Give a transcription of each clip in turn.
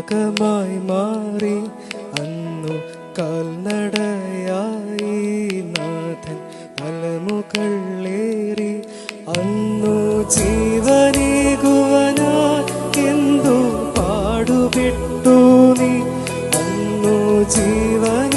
ഭാഗമായി മാറി അന്നു കാൽനടയായി നാഥൻ തലമുകളേറി അന്നു ജീവനേകുവനാ എന്തു പാടുപെട്ടു നീ അന്നു ജീവൻ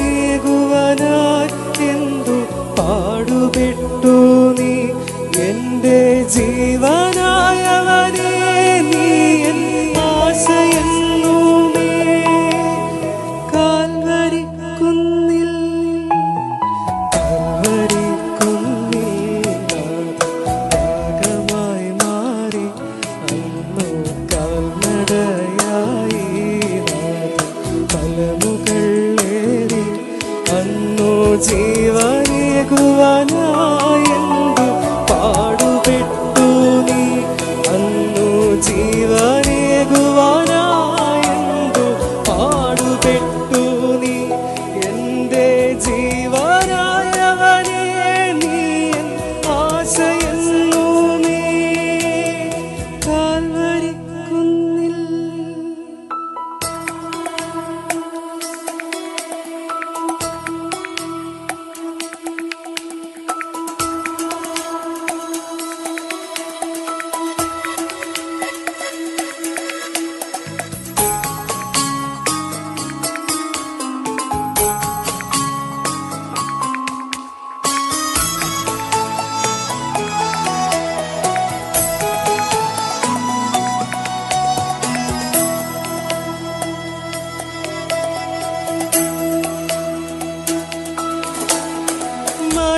ഗുവാനായ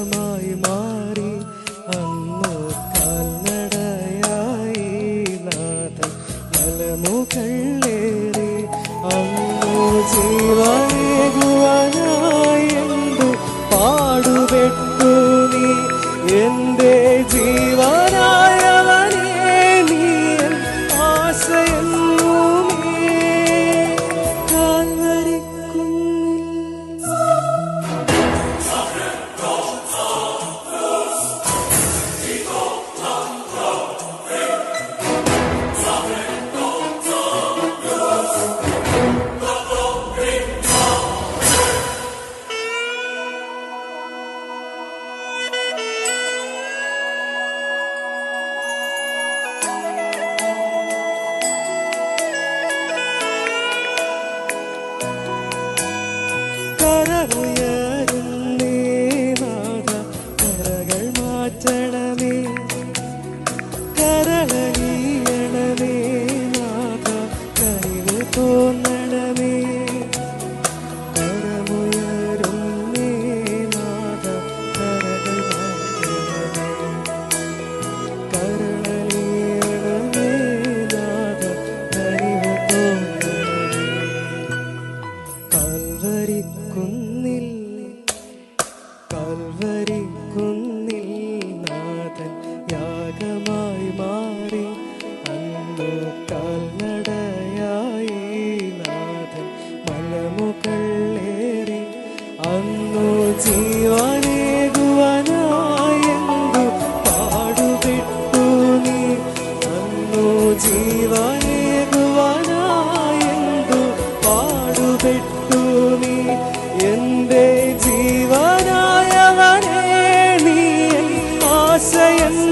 കാലമായി മാറി അന്നു കാൽനടയായി നാഥൻ മലമുകൾ ജീവനേകുവനായെങ്കു പാടുവിട്ടു നീ. അന്നു ജീവനേകുവനായെങ്കു പാടുവിട്ടു നീ. എന്റെ ജീവനായവനെ നീ ആശയെന്ന്